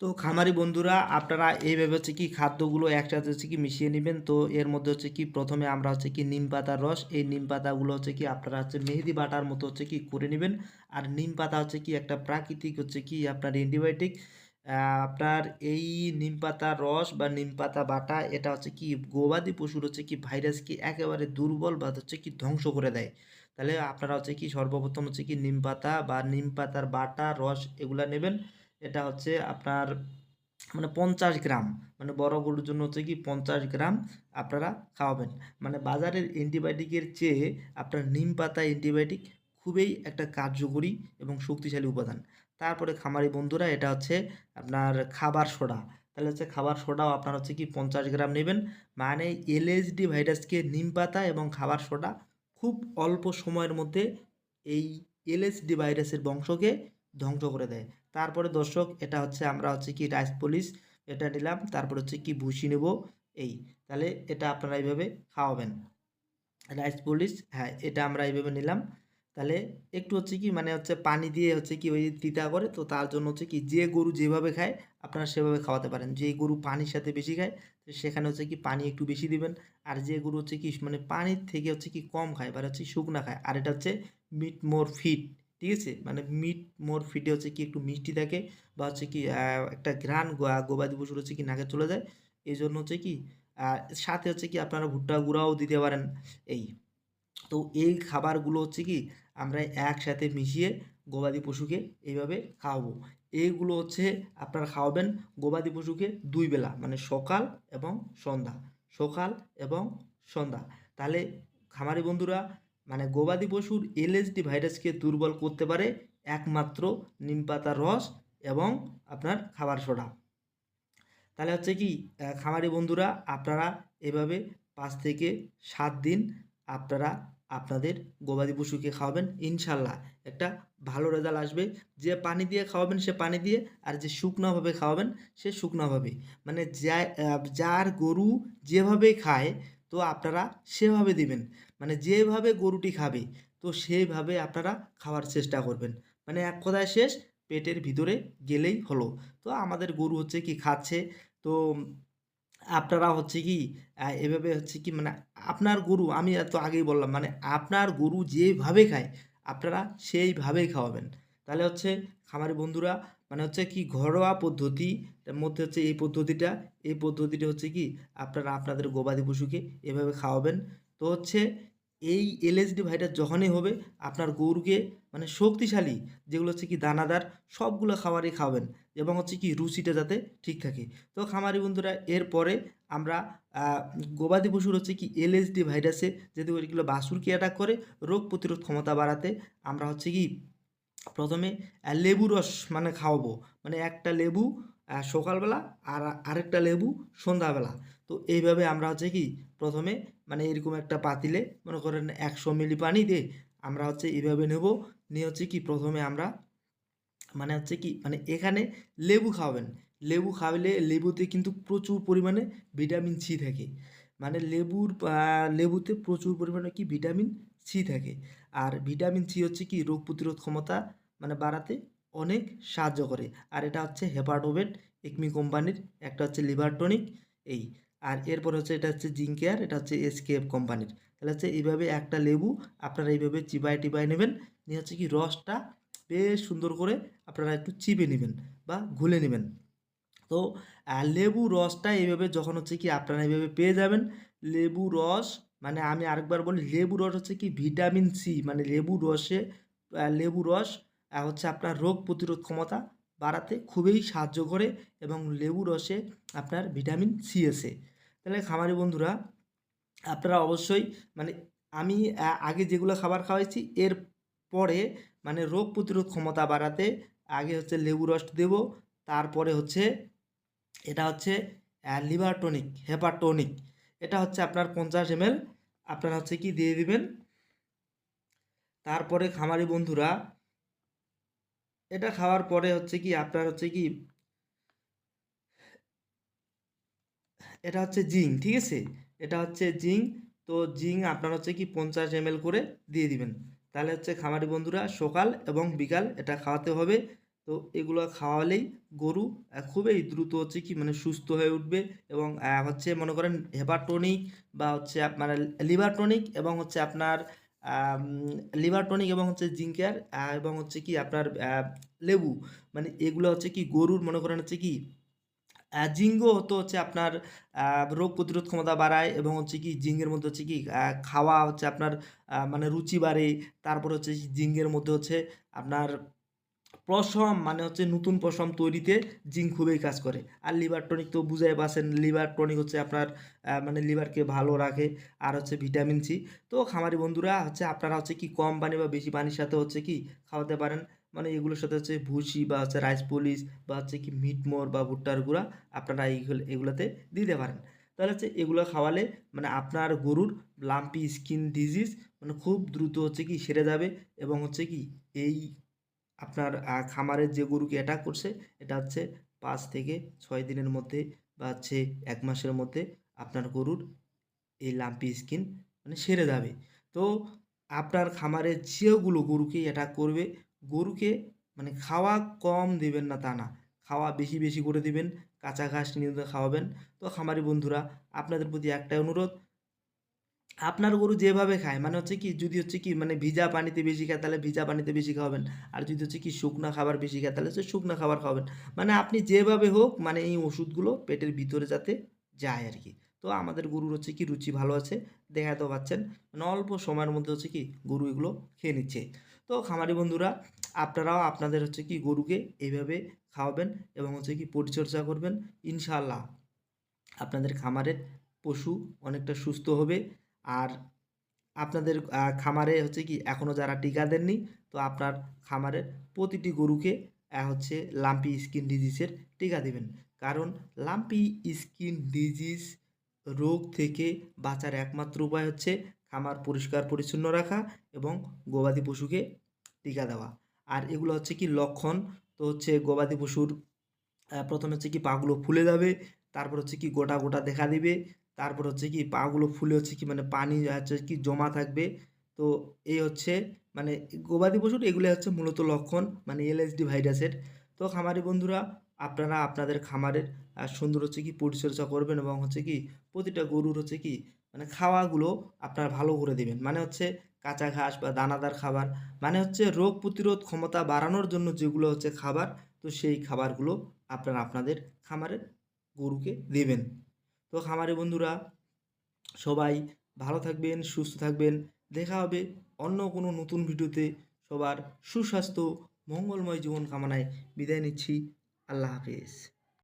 তো খামারি বন্ধুরা আপনারা এইভাবে হচ্ছে কি খাদ্যগুলো একসাথে হচ্ছে কি মিশিয়ে নেবেন তো এর মধ্যে হচ্ছে কি প্রথমে আমরা হচ্ছে কি নিম পাতার রস এই নিম পাতাগুলো হচ্ছে কি আপনারা হচ্ছে মেহেদি বাটার মতো হচ্ছে কি করে নেবেন আর নিম পাতা হচ্ছে কি একটা প্রাকৃতিক হচ্ছে কি আপনার অ্যান্টিবায়োটিক আপনার এই নিম পাতার রস বা নিম পাতা বাটা এটা হচ্ছে কি গবাদি পশুর হচ্ছে কি ভাইরাস ভাইরাসকে একেবারে দুর্বল বা হচ্ছে কি ধ্বংস করে দেয় তাহলে আপনারা হচ্ছে কি সর্বপ্রথম হচ্ছে কি নিম পাতা বা নিম পাতার বাটা রস এগুলা নেবেন এটা হচ্ছে আপনার মানে পঞ্চাশ গ্রাম মানে বড় গরুর জন্য হচ্ছে কি পঞ্চাশ গ্রাম আপনারা খাওয়াবেন। মানে বাজারের অ্যান্টিবায়োটিকের চেয়ে আপনার নিম পাতা অ্যান্টিবায়োটিক খুবই একটা কার্যকরী এবং শক্তিশালী উপাদান। তারপরে খামারি বন্ধুরা, এটা হচ্ছে আপনার খাবার সোডা। তাহলে হচ্ছে খাবার সোডাও আপনার হচ্ছে কি পঞ্চাশ গ্রাম নেবেন। মানে এলএসডি ভাইরাসকে নিম পাতা এবং খাবার সোডা খুব অল্প সময়ের মধ্যে এই এলএসডি ভাইরাসের বংশকে ধ্বংস করে দেয়। তারপরে দর্শক, এটা হচ্ছে আমরা হচ্ছে কি রাইস পলিশ এটা নিলাম, তারপর হচ্ছে কি ভুসি নেব, এই। তাহলে এটা আপনারা এইভাবে খাওয়াবেন। রাইস পলিশ হ্যাঁ এটা আমরা এইভাবে নিলাম। তাহলে একটু হচ্ছে কি মানে হচ্ছে পানি দিয়ে হচ্ছে কি ওই তিতা করে, তো তার জন্য হচ্ছে কি যে গরু যেভাবে খায়, আপনারা সেভাবে খাওয়াতে পারেন। যে গরু পানির সাথে বেশি খায়, তো সেখানে হচ্ছে কি পানি একটু বেশি দিবেন। আর যে গরু হচ্ছে কি মানে পানির থেকে হচ্ছে কি কম খায় বা হচ্ছে শুকনা খায়। আর এটা হচ্ছে মিট মোর ফিট ঠিক আছে? মানে মিট মোর ফিটে হচ্ছে কি একটু মিষ্টি থাকে বা হচ্ছে কি একটা ঘ্রাণ গবাদি পশুর হচ্ছে কি নাকে চলে যায়। এই জন্য হচ্ছে কি সাথে হচ্ছে কি আপনারা ভুট্টা গুঁড়াও দিতে পারেন। এই তো এই খাবারগুলো হচ্ছে কি আমরা একসাথে মিশিয়ে গবাদি পশুকে এইভাবে খাওয়াবো। এইগুলো হচ্ছে আপনারা খাওয়াবেন গবাদি পশুকে দুই বেলা মানে সকাল এবং সন্ধ্যা। সকাল এবং সন্ধ্যা। তাহলে খামারি বন্ধুরা মানে গবাদি পশুর এলএসডি ভাইরাসকে দুর্বল করতে পারে একমাত্র নিম পাতার রস এবং আপনার খাবার সোডা। তাহলে হচ্ছে কি খামারি বন্ধুরা, আপনারা এভাবে পাঁচ থেকে সাত দিন আপনারা আপনাদের গবাদি পশুকে খাওয়াবেন, ইনশাল্লাহ। একটা ভালো রেজাল্ট আসবে। যে পানি দিয়ে খাওয়াবেন, সে পানি দিয়ে, আর যে শুকনোভাবে খাওয়াবেন, সে শুকনোভাবে। মানে যা যার গরু যেভাবে খায়, তো আপনারা সেভাবে দিবেন। যেভাবে গরুটি খাবে, তো সেইভাবে আপনারা খাওয়ার চেষ্টা করবেন। মানে এক কথায় শেষ, পেটের ভিতরে গেলেই হলো। তো আমাদের গরু হচ্ছে কি খাচ্ছে, তো আপনারা হচ্ছে কি এভাবে হচ্ছে কি মানে আপনার গরু, আমি এত আগেই বললাম মানে আপনার গরু যেভাবে খায়, আপনারা সেইভাবেই খাওয়াবেন। তাহলে হচ্ছে খামারি বন্ধুরা মানে হচ্ছে কি ঘরোয়া পদ্ধতি মধ্যে হচ্ছে এই পদ্ধতিটা এই পদ্ধতিটা হচ্ছে কি আপনারা আপনাদের গবাদি পশুকে এভাবে খাওয়াবেন। তো হচ্ছে এই এলএসডি ভাইরাস যখনই হবে, আপনার গরুকে মানে শক্তিশালী, যেগুলো হচ্ছে কি দানাদার, সবগুলো খাবারই খাওয়াবেন এবং হচ্ছে কি রুচিটা যাতে ঠিক থাকে। তো খামারি বন্ধুরা, এরপরে আমরা গবাদি পশুর হচ্ছে কি এলএসডি ভাইরাসে যদি ওইগুলো বাসুরকে অ্যাটাক করে, রোগ প্রতিরোধ ক্ষমতা বাড়াতে আমরা হচ্ছে কি প্রথমে লেবু রস মানে খাওয়াবো। মানে একটা লেবু সকালবেলা আর আরেকটা লেবু সন্ধ্যাবেলা। তো এইভাবে আমরা হচ্ছে কি প্রথমে মানে এরকম একটা পাতিলে মনে করেন একশো মিলি পানি দিয়ে আমরা হচ্ছে এইভাবে নেব। নিয়ে হচ্ছে কি প্রথমে আমরা মানে হচ্ছে কি মানে এখানে লেবু খাওয়াবেন লেবু খাওয়ালে লেবুতে কিন্তু প্রচুর পরিমাণে ভিটামিন সি থাকে। মানে লেবুর লেবুতে প্রচুর পরিমাণে কি ভিটামিন সি থাকে। আর ভিটামিন সি হচ্ছে কি রোগ প্রতিরোধ ক্ষমতা মানে বাড়াতে অনেক সাহায্য করে। আর এটা হচ্ছে হেপাটোভেট একমি কোম্পানির, একটা হচ্ছে লিভার টনিক এই। আর এরপর হচ্ছে এটা হচ্ছে জিঙ্কেয়ার এটা হচ্ছে এসকেএফ কোম্পানির। তাহলে হচ্ছে এইভাবে একটা লেবু আপনারা এইভাবে চিবাই টিবাই নেবেন, নিয়ে হচ্ছে কি রসটা বেশ সুন্দর করে আপনারা একটু চিপে নেবেন বা ঘুলে নেবেন। তো লেবু রসটা এইভাবে যখন হচ্ছে কি আপনারা এইভাবে পেয়ে যাবেন, লেবু রস মানে আমি আরেকবার বলি, লেবু রস হচ্ছে কি ভিটামিন সি মানে লেবু রসে লেবু রস হচ্ছে আপনার রোগ প্রতিরোধ ক্ষমতা বাড়াতে খুবই সাহায্য করে এবং লেবু রসে আপনার ভিটামিন সি আছে। তাহলে খামারি বন্ধুরা, আপনারা অবশ্যই মানে আমি আগে যেগুলো খাবার খাওয়াইছি, এর পরে মানে রোগ প্রতিরোধ ক্ষমতা বাড়াতে আগে হচ্ছে লেবু রস দেব, তারপরে হচ্ছে এটা হচ্ছে লিভার টনিক, হেপার টনিক। এটা হচ্ছে আপনার পঞ্চাশ এম আপনারা হচ্ছে কি দিয়ে দিবেন? তারপরে খামারি বন্ধুরা এটা খাওয়ার পরে হচ্ছে কি আপনার হচ্ছে কি এটা হচ্ছে জিং ঠিক আছে? এটা হচ্ছে জিং তো জিং আপনার হচ্ছে কি পঞ্চাশ এম করে দিয়ে দিবেন। তাহলে হচ্ছে খামারি বন্ধুরা সকাল এবং বিকাল এটা খাওয়াতে হবে। তো এগুলো খাওয়ালেই গরু খুবই দ্রুত হচ্ছে কি মানে সুস্থ হয়ে উঠবে এবং হচ্ছে মনে করেন হেপারটনিক বা হচ্ছে আপনার লিভার টনিক এবং হচ্ছে আপনার লিভার টনিক এবং হচ্ছে জিঙ্কার এবং হচ্ছে কি আপনার লেবু মানে এগুলো হচ্ছে কি গরুর মনে করেন হচ্ছে কি জিঙ্গ জিঙ্গো তো হচ্ছে আপনার রোগ প্রতিরোধ ক্ষমতা বাড়ায় এবং হচ্ছে কি জিঙ্গের মধ্যে হচ্ছে কি খাওয়া হচ্ছে আপনার মানে রুচি বাড়ে, তারপর হচ্ছে জিঙ্গের মধ্যে হচ্ছে আপনার পশম মানে হচ্ছে নতুন পশম তৈরিতে জিঙ্ক খুবই কাজ করে। আর লিভার টনিক তো বুঝাই পাচ্ছেন লিভার টনিক হচ্ছে আপনার মানে লিভারকে ভালো রাখে আর হচ্ছে ভিটামিন সি। তো খামারি বন্ধুরা, হচ্ছে আপনারা হচ্ছে কি কম পানি বা বেশি পানির সাথে হচ্ছে কি খাওয়াতে পারেন? মানে এগুলোর সাথে হচ্ছে ভুসি বা হচ্ছে রাইস পলিশ বা হচ্ছে কি মিটমোর বা ভুট্টার গুঁড়া আপনারা এইগুলো এগুলোতে দিতে পারেন। তাহলে হচ্ছে এগুলো খাওয়ালে মানে আপনার গরুর লাম্পি স্কিন ডিজিজ মানে খুব দ্রুত হচ্ছে কি সেরে যাবে এবং হচ্ছে কি এই আপনার খামারের যে গরুকে অ্যাটাক করছে, এটা হচ্ছে পাঁচ থেকে ছয় দিনের মধ্যে বা হচ্ছে এক মাসের মধ্যে আপনার গরুর এই লাম্পি স্কিন মানে সেরে যাবে। তো আপনার খামারে যেগুলো গরুকে অ্যাটাক করবে, গরুকে মানে খাওয়া কম দিবেন না তা না। খাওয়া বেশি বেশি করে দিবেন, কাঁচা ঘাস নিয়মিত খাওয়াবেন। তো খামারি বন্ধুরা, আপনাদের প্রতি একটাই অনুরোধ আপনার গরু যেভাবে খায় মানে হচ্ছে কি, যদি হচ্ছে কি মানে ভিজা পানিতে বেশি খায়, তাহলে ভিজা পানিতে বেশি খাওয়াবেন। আর যদি হচ্ছে কি, শুকনা খাবার বেশি খায়, তাহলে হচ্ছে শুকনা খাবার খাওয়াবেন। মানে আপনি যেভাবে হোক মানে এই ওষুধগুলো পেটের ভিতরে যাতে যায় আর কি। তো আমাদের গরুর হচ্ছে কি, রুচি ভালো আছে দেখা তো পাচ্ছেন। মানে অল্প সময়ের মধ্যে হচ্ছে কি, গরু এগুলো খেয়ে নিচ্ছে। তো খামারি বন্ধুরা, আপনারাও আপনাদের হচ্ছে কি, গরুকে এইভাবে খাওয়াবেন এবং হচ্ছে কি, পরিচর্যা করবেন। ইনশাল্লাহ আপনাদের খামারের পশু অনেকটা সুস্থ হবে। আর আপনাদের খামারে হচ্ছে কি এখনও যারা টিকা দেননি, তো আপনার খামারের প্রতিটি গরুকে হচ্ছে লাম্পি স্কিন ডিজিজের টিকা দিবেন। কারণ লাম্পি স্কিন ডিজিজ রোগ থেকে বাঁচার একমাত্র উপায় হচ্ছে খামার পরিষ্কার পরিচ্ছন্ন রাখা এবং গবাদি পশুকে টিকা দেওয়া। আর এগুলো হচ্ছে কি লক্ষণ, তো হচ্ছে গবাদি পশুর প্রথমে হচ্ছে কি পাগুলো ফুলে যাবে, তারপর হচ্ছে কি গোটা গোটা দেখা দিবে তারপর হচ্ছে কি পাগুলো ফুলে হচ্ছে কি মানে পানি হচ্ছে কি জমা থাকবে। তো এই হচ্ছে মানে গবাদি পশুর এগুলো হচ্ছে মূলত লক্ষণ মানে এলএসডি ভাইরাসের তো খামারি বন্ধুরা, আপনারা আপনাদের খামারের সুন্দর হচ্ছে কি পরিচর্যা করবেন এবং হচ্ছে কি প্রতিটা গরুর হচ্ছে কি মানে খাওয়াগুলো আপনারা ভালো করে দেবেন। মানে হচ্ছে কাঁচা ঘাস বা দানাদার খাবার মানে হচ্ছে রোগ প্রতিরোধ ক্ষমতা বাড়ানোর জন্য যেগুলো হচ্ছে খাবার, তো সেই খাবারগুলো আপনারা আপনাদের খামারের গরুকে দেবেন। তো খামারি বন্ধুরা, সবাই ভালো থাকবেন, সুস্থ থাকবেন। দেখা হবে অন্য কোনো নতুন ভিডিওতে। সবার সুস্বাস্থ্য, মঙ্গলময় জীবন কামনায় বিদায় নিচ্ছি। আল্লাহ হাফেজ।